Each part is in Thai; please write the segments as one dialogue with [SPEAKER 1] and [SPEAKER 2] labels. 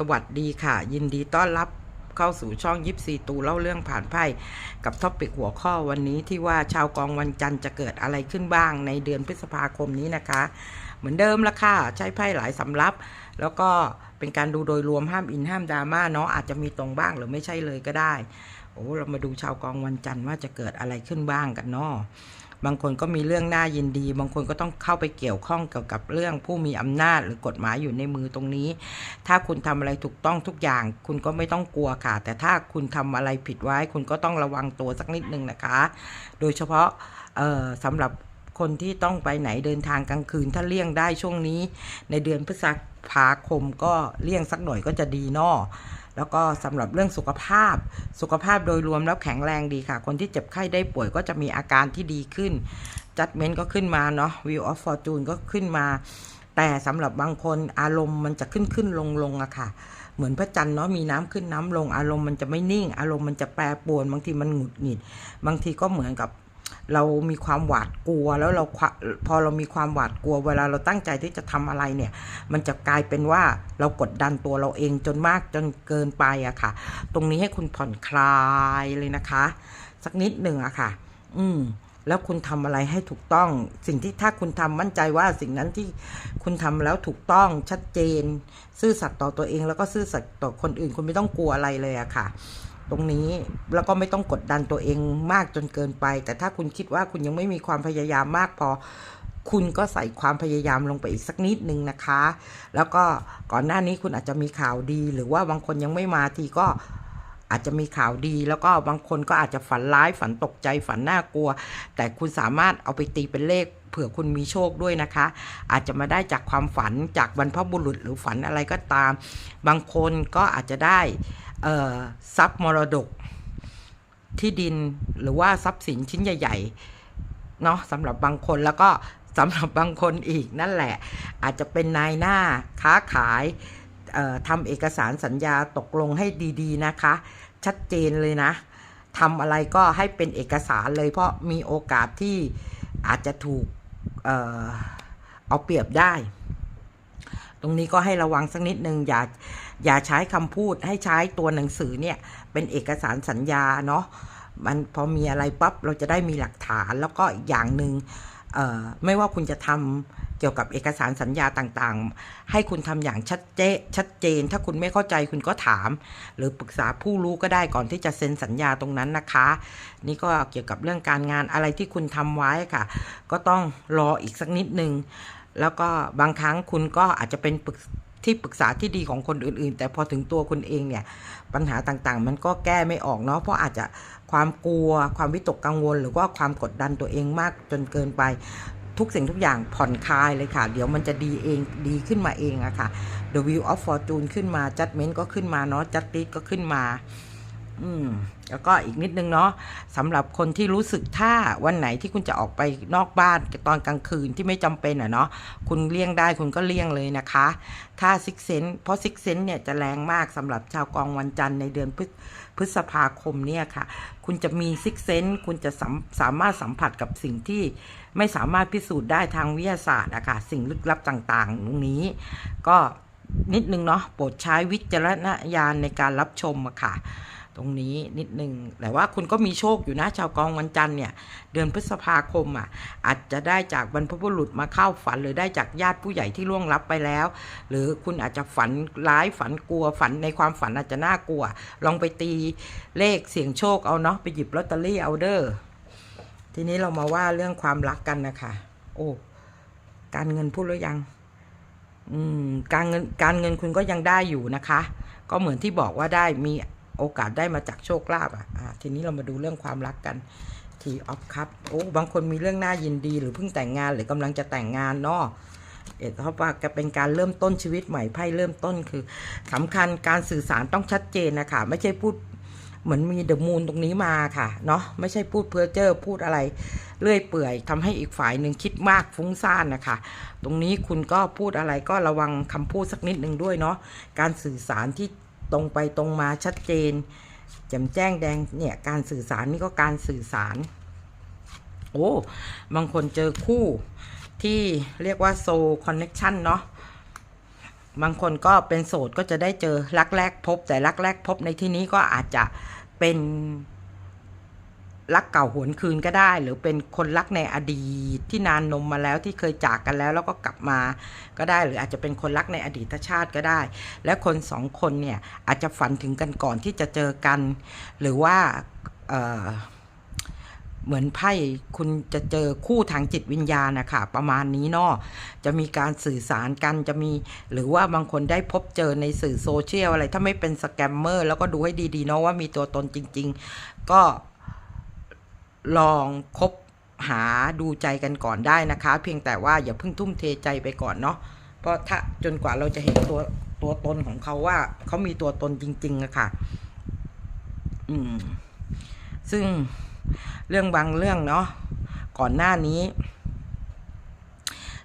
[SPEAKER 1] สวัสดีค่ะ ยินดีต้อนรับเข้าสู่ช่องยิปซีตูเล่าเรื่องผ่านไพ่กับท็อปิกหัวข้อวันนี้ที่ว่าชาวกองวันจันทร์จะเกิดอะไรขึ้นบ้างในเดือนพฤษภาคมนี้นะคะ เหมือนเดิมละค่ะ ใช้ไพ่หลายสำรับ แล้วก็เป็นการดูโดยรวมห้ามอินห้ามดราม่าเนาะอาจจะมีตรงบ้างหรือไม่ใช่เลยก็ได้โอ้เรามาดูชาวกองวันจันทร์ว่าจะเกิดอะไรขึ้นบ้างกันเนาะ บางคนก็มีเรื่องน่ายินดี บางคนก็ต้องเข้าไปเกี่ยวข้องเกี่ยวกับเรื่องผู้มีอำนาจหรือกฎหมายอยู่ในมือตรงนี้ ถ้าคุณทำอะไรถูกต้องทุกอย่าง คุณก็ไม่ต้องกลัวค่ะ แต่ถ้าคุณทำอะไรผิดไว้ คุณก็ต้องระวังตัวสักนิดนึงนะคะ โดยเฉพาะเอ่อสำหรับคนที่ต้องไปไหนเดินทางกลางคืน ถ้าเลี่ยงได้ช่วงนี้ ในเดือนพฤษภาคมก็เลี่ยงสักหน่อยก็จะดีเนอ แล้วก็สำหรับเรื่องสุขภาพ สุขภาพโดยรวมแล้วแข็งแรงดีค่ะ คนที่เจ็บไข้ได้ป่วยก็จะมีอาการที่ดีขึ้นจัดเมนก็ขึ้นมาเนาะ View of Fortune ก็ขึ้นมา แต่สำหรับบางคนอารมณ์มันจะขึ้นขึ้นลงลงอะค่ะเหมือนพระจันทร์เนาะมีน้ำขึ้นน้ำลงอารมณ์มันจะไม่นิ่ง อารมณ์มันจะแปรปรวน บางทีมันหงุดหงิด บางทีก็เหมือนกับ เรามีความหวาดกลัวแล้วเราพอเรามีความหวาดกลัว เวลาเราตั้งใจที่จะทำอะไรเนี่ย มันจะกลายเป็นว่าเรากดดันตัวเราเองจนมากจนเกินไปอะค่ะ ตรงนี้ให้คุณผ่อนคลายเลยนะคะ สักนิดหนึ่งอะค่ะ อืมแล้วคุณทำอะไรให้ถูกต้อง สิ่งที่ถ้าคุณทำมั่นใจว่าสิ่งนั้นที่คุณทำแล้วถูกต้องชัดเจน ซื่อสัตย์ต่อตัวเองแล้วก็ซื่อสัตย์ต่อคนอื่น คุณไม่ต้องกลัวอะไรเลยอะค่ะ ตรงนี้แล้วก็ไม่ต้องกดดันตัวเองมากจนเกินไป แต่ถ้าคุณคิดว่าคุณยังไม่มีความพยายามมากพอ คุณก็ใส่ความพยายามลงไปอีกสักนิดนึงนะคะ แล้วก็ก่อนหน้านี้คุณอาจจะมีข่าวดี หรือว่าบางคนยังไม่มาทีก็ อาจจะมีข่าวดี แล้วก็บางคนก็อาจจะฝันร้ายฝันตกใจฝันน่ากลัว แต่คุณสามารถเอาไปตีเป็นเลขเผื่อคุณมีโชคด้วยนะคะ อาจจะมาได้จากความฝันจากบรรพบุรุษหรือฝันอะไรก็ตาม บางคนก็อาจจะได้ทรัพย์มรดกที่ดินหรือว่าทรัพย์สินชิ้นใหญ่ๆเนาะสำหรับบางคนแล้วก็สำหรับบางคนอีกนั่นแหละ อาจจะเป็นนายหน้าค้าขาย ทำเอกสารสัญญาตกลงให้ดีๆนะคะ ชัดเจนเลยนะทำอะไรก็ให้เป็นเอกสารเลย เพราะมีโอกาสที่อาจจะถูกเออเอาเปรียบได้ ตรงนี้ก็ให้ระวังสักนิดนึงอย่าอย่าใช้คำพูดให้ใช้ตัวหนังสือเนี่ยเป็นเอกสารสัญญาเนาะมันพอมีอะไรปั๊บเราจะได้มีหลักฐาน แล้วก็อีกอย่างหนึ่งเอ่อไม่ว่าคุณจะทำ เกี่ยวกับเอกสารสัญญาต่างๆ ให้คุณทำอย่างชัดเจชัดเจน ถ้าคุณไม่เข้าใจคุณก็ถาม หรือปรึกษาผู้รู้ก็ได้ก่อนที่จะเซ็นสัญญาตรงนั้นนะคะ นี่ก็เกี่ยวกับเรื่องการงานอะไรที่คุณทำไว้ค่ะ ก็ต้องรออีกสักนิดนึง แล้วก็บางครั้งคุณก็อาจจะเป็นปรึกที่ปรึกษาที่ดีของคนอื่นๆ แต่พอถึงตัวคุณเองเนี่ย ปัญหาต่างๆ มันก็แก้ไม่ออกเนาะเพราะอาจจะความกลัว ความวิตกกังวล หรือว่าความกดดันตัวเองมากจนเกินไป ทุกสิ่งทุกอย่างผ่อนคลายเลยค่ะ เดี๋ยวมันจะดีเองดีขึ้นมาเองอะค่ะ The View of Fortune ขึ้นมา Judgment ก็ขึ้นมาเนาะ Justice ก็ขึ้นมา อืม แล้วก็อีกนิดนึงเนาะสำหรับคนที่รู้สึกถ้าวันไหนที่คุณจะออกไปนอกบ้านตอนกลางคืนที่ไม่จำเป็นอะเนาะคุณเลี่ยงได้คุณก็เลี่ยงเลยนะคะ ถ้าซิกเซนเพราะซิกเซนเนี่ยจะแรงมากสำหรับชาวกองวันจันทร์ในเดือนพฤษพฤษภาคมเนี่ยค่ะ คุณจะมีซิกเซนคุณจะสาสามารถสัมผัสกับสิ่งที่ไม่สามารถพิสูจน์ได้ทางวิทยาศาสตร์อะค่ะ สิ่งลึกลับต่างๆตรงนี้ ก็นิดนึงเนาะ โปรดใช้วิจารณญาณในการรับชมอะค่ะ ตรงนี้นิดนึงแต่ว่าคุณก็มีโชคอยู่นะชาวกองวันจันทร์เนี่ย เดือนพฤษภาคมอะ อาจจะได้จากบรรพบุรุษมาเข้าฝัน หรือได้จากญาติผู้ใหญ่ที่ล่วงลับไปแล้ว หรือคุณอาจจะฝันร้ายฝันกลัวฝันในความฝันอาจจะน่ากลัว ลองไปตีเลขเสี่ยงโชคเอาเนาะไปหยิบลอตเตอรี่เอาเด้อทีนี้เรามาว่าเรื่องความรักกันนะคะโอ้การเงินพูดหรือยัง อืม การเงินการเงินคุณก็ยังได้อยู่นะคะ ก็เหมือนที่บอกว่าได้มี โอกาสได้มาจากโชคลาภอะอ่าทีนี้เรามาดูเรื่องความรักกันทีออฟคัพโอ้บางคนมีเรื่องน่ายินดีหรือเพิ่งแต่งงานหรือกำลังจะแต่งงานเนาะเอ็ดเขาว่าจะเป็นการเริ่มต้นชีวิตใหม่ไพ่เริ่มต้นคือสำคัญการสื่อสารต้องชัดเจนนะคะไม่ใช่พูดเหมือนมีเดอะมูนตรงนี้มาค่ะเนาะไม่ใช่พูดเพ้อเจ้อพูดอะไรเลื่อยเปื่อยทำให้อีกฝ่ายหนึ่งคิดมากฟุ้งซ่านนะคะ ตรงนี้คุณก็พูดอะไรก็ระวังคำพูดสักนิดหนึ่งด้วยเนาะการสื่อสารที่ ตรงไปตรงมาชัดเจนแจ่มแจ้งแดงเนี่ยการสื่อสารนี่ก็การสื่อสาร โอ้ บางคนเจอคู่ที่เรียกว่าโซคอนเน็ชันเนาะบางคนก็เป็นโสดก็จะได้เจอรักแรกพบ แต่รักแรกพบในที่นี้ก็อาจจะเป็น รักเก่าหวนคืนก็ได้ หรือเป็นคนรักในอดีตที่นานนมมาแล้วที่เคยจากกันแล้วแล้วก็กลับมาก็ได้ หรืออาจจะเป็นคนรักในอดีตชาติก็ได้ และคนสองคนเนี่ยอาจจะฝันถึงกันก่อนที่จะเจอกัน หรือว่าเเหมือนไพ่คุณจะเจอคู่ทางจิตวิญญาณนะคะประมาณนี้เนาะจะมีการสื่อสารกันจะมี หรือว่าบางคนได้พบเจอในสื่อโซเชียลอะไร ถ้าไม่เป็นสแกมเมอร์แล้วก็ดูให้ดีๆเนาะว่ามีตัวตนจริง ๆ ก็ ลองคบหาดูใจกันก่อนได้นะคะ เพียงแต่ว่าอย่าเพิ่งทุ่มเทใจไปก่อนเนาะเพราะถ้าจนกว่าเราจะเห็นตัวตัวตนของเขาว่าเขามีตัวตนจริงๆอะค่ะ อืม ซึ่งเรื่องบางเรื่องเนาะก่อนหน้านี้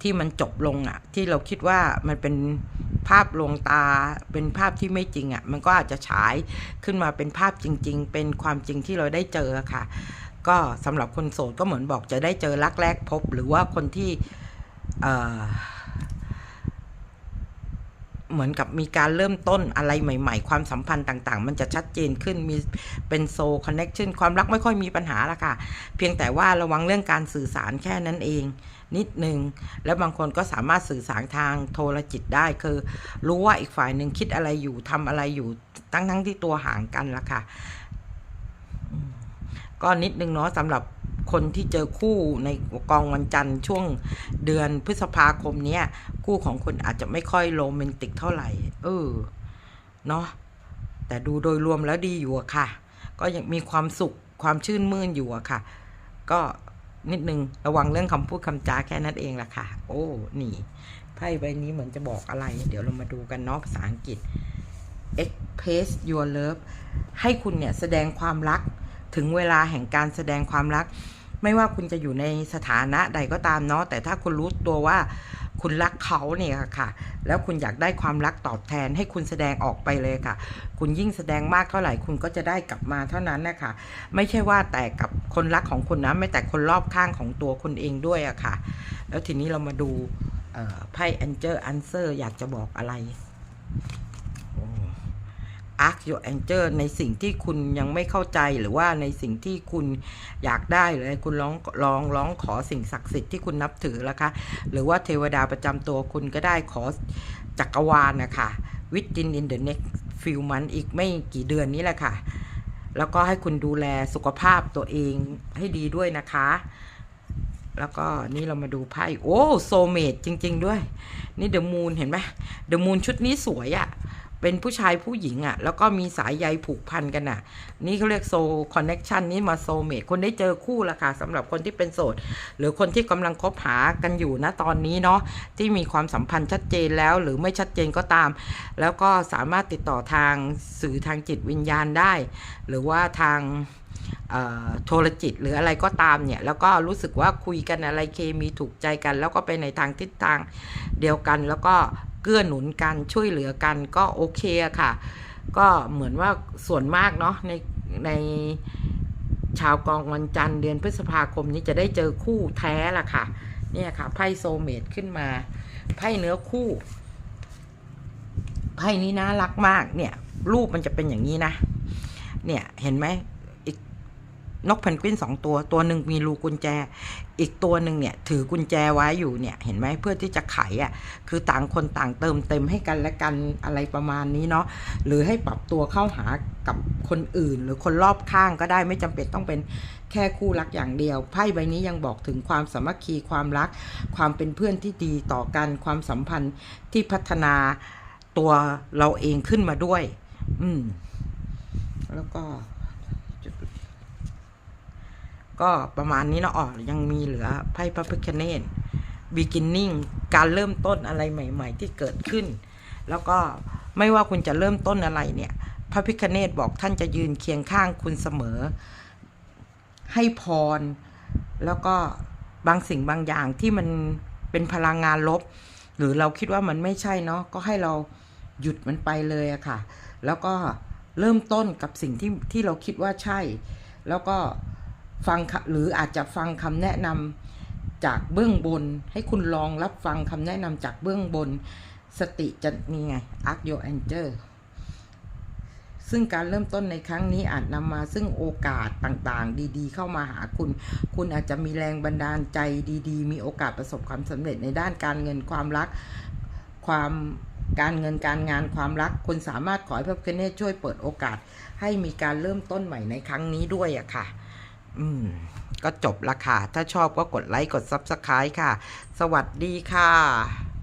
[SPEAKER 1] ที่มันจบลงอะที่เราคิดว่ามันเป็นภาพลวงตาเป็นภาพที่ไม่จริงอะมันก็อาจจะฉายขึ้นมาเป็นภาพจริง ๆ เป็นความจริงที่เราได้เจอค่ะ ก็สำหรับคนโสดก็เหมือนบอกจะได้เจอรักแรกพบ หรือว่าคนที่เอ่อเหมือนกับมีการเริ่มต้นอะไรใหม่ๆ ความสัมพันธ์ต่างๆ มันจะชัดเจนขึ้นมีเป็นโซคอนเน็ชันความรักไม่ค่อยมีปัญหาละค่ะ เพียงแต่ว่าระวังเรื่องการสื่อสารแค่นั้นเอง นิดนึง แล้วบางคนก็สามารถสื่อสารทางโทรจิตได้คือ รู้ว่าอีกฝ่ายหนึ่งคิดอะไรอยู่ทำอะไรอยู่ทั้งทั้งๆที่ตัวห่างกันละค่ะ ก็นิดนึงเนาะสำหรับคนที่เจอคู่ในกองวันจันทร์ช่วงเดือนพฤษภาคมเนี้ยคู่ของคุณอาจจะไม่ค่อยโรแมนติกเท่าไหร่เออเนาะแต่ดูโดยรวมแล้วดีอยู่อะค่ะ ก็ยังมีความสุขความชื่นมื่นอยู่อะค่ะ ก็นิดนึงระวังเรื่องคำพูดคำจาแค่นั้นเองแหละค่ะ โอ้นี่ไพ่ใบนี้เหมือนจะบอกอะไร เดี๋ยวเรามาดูกันเนาะภาษาอังกฤษ express your love ให้คุณเนี่ยแสดงความรัก ถึงเวลาแห่งการแสดงความรัก ไม่ว่าคุณจะอยู่ในสถานะใดก็ตามเนาะแต่ถ้าคุณรู้ตัวว่าคุณรักเขาเนี่ยค่ะ แล้วคุณอยากได้ความรักตอบแทนให้คุณแสดงออกไปเลยค่ะ คุณยิ่งแสดงมากเท่าไหร่คุณก็จะได้กลับมาเท่านั้นนะคะไม่ใช่ว่าแต่กับคนรักของคุณนะไม่แต่คนรอบข้างของตัวคุณเองด้วยอะค่ะ แล้วทีนี้เรามาดูเอ่อไพ่ Angel Answer อยากจะบอกอะไร ask your angel ในสิ่งที่คุณยังไม่เข้าใจหรือว่าในสิ่งที่คุณอยากได้หรือคุณร้องร้องร้องขอสิ่งศักดิ์สิทธิ์ที่คุณนับถือแล้วคะ หรือว่าเทวดาประจำตัวคุณก็ได้ขอจักรวาลนะคะ within in the next few months อีกไม่กี่เดือนนี้แหละค่ะ แล้วก็ให้คุณดูแลสุขภาพตัวเองให้ดีด้วยนะคะ แล้วก็นี่เรามาดูไพ่โอ้โซเมดจริง ๆ ด้วย นี่เดอะมูนเห็นไหมเดอะมูนชุดนี้สวยอะ่ะ เป็นผู้ชายผู้หญิงอะ่ะ แล้วก็มีสายใยผูกพันกันอะ นี่เขาเรียกโซคอนเน็ชันนี่มาโซเมดคนได้เจอคู่ละค่ะสำหรับคนที่เป็นโสด หรือคนที่กำลังคบหากันอยู่นะตอนนี้เนาะที่มีความสัมพันธ์ชัดเจนแล้วหรือไม่ชัดเจนก็ตาม แล้วก็สามารถติดต่อทางสื่อทางจิตวิญญาณได้ หรือว่าทางโทรจิตหรืออะไรก็ตามเนี่ย แล้วก็รู้สึกว่าคุยกันอะไรเคมีถูกใจกัน แล้วก็ไปในทางทิศทางเดียวกัน แล้วก็ เกื้อหนุนกันช่วยเหลือกันก็โอเคค่ะ ก็เหมือนว่าส่วนมากเนาะในในชาวกองวันจันทร์เดือนพฤษภาคมนี้จะได้เจอคู่แท้ละค่ะ เนี่ยค่ะไพ่โซเมดขึ้นมาไพ่เนื้อคู่ไพ่นี้น่ารักมากเนี่ย รูปมันจะเป็นอย่างนี้นะ เนี่ยเห็นไหม นกเพนกวินสองตัวตัวหนึ่งมีรูกุญแจ อีกตัวหนึ่งเนี่ยถือกุญแจไว้อยู่เนี่ยเห็นไหมเพื่อที่จะไขอะ่ะคือต่างคนต่างเติมเต็มให้กันและกันอะไรประมาณนี้เนาะหรือให้ปรับตัวเข้าหากับคนอื่น หรือคนรอบข้างก็ได้ไม่จำเป็นต้องเป็นแค่คู่รักอย่างเดียวไพ่ใบนี้ยังบอกถึงความสามัคคีความรัก ความเป็นเพื่อนที่ดีต่อกันความสัมพันธ์ที่พัฒนาตัวเราเองขึ้นมาด้วย อืม แล้วก็ ก็ประมาณนี้เนาะอ๋อยังมีเหลือไพ่พระพิคเนต beginning การเริ่มต้นอะไรใหม่ ๆ ที่เกิดขึ้น แล้วก็ไม่ว่าคุณจะเริ่มต้นอะไรเนี่ย พระพิคเนตบอกท่านจะยืนเคียงข้างคุณเสมอ ให้พร แล้วก็บางสิ่งบางอย่างที่มันเป็นพลังงานลบ หรือเราคิดว่ามันไม่ใช่เนาะก็ให้เราหยุดมันไปเลยอะค่ะ แล้วก็เริ่มต้นกับสิ่งที่ที่เราคิดว่าใช่ แล้วก็ ฟังหรืออาจจะฟังคำแนะนำจากเบื้องบน ให้คุณลองรับฟังคำแนะนำจากเบื้องบน สติจะนี่ไง Arc Your Angel ซึ่งการเริ่มต้นในครั้งนี้อาจนำมาซึ่งโอกาสต่างๆ ดีๆ เข้ามาหาคุณ คุณอาจจะมีแรงบันดาลใจดีๆ มีโอกาสประสบความสำเร็จในด้านการเงินความรัก ความการเงินการงานความรัก คุณสามารถขอให้พระพิฆเนศช่วยเปิดโอกาส ให้มีการเริ่มต้นใหม่ในครั้งนี้ด้วยอะค่ะ อืม ก็จบละค่ะ ถ้าชอบก็กดไลค์ กด Subscribe ค่ะ สวัสดีค่ะ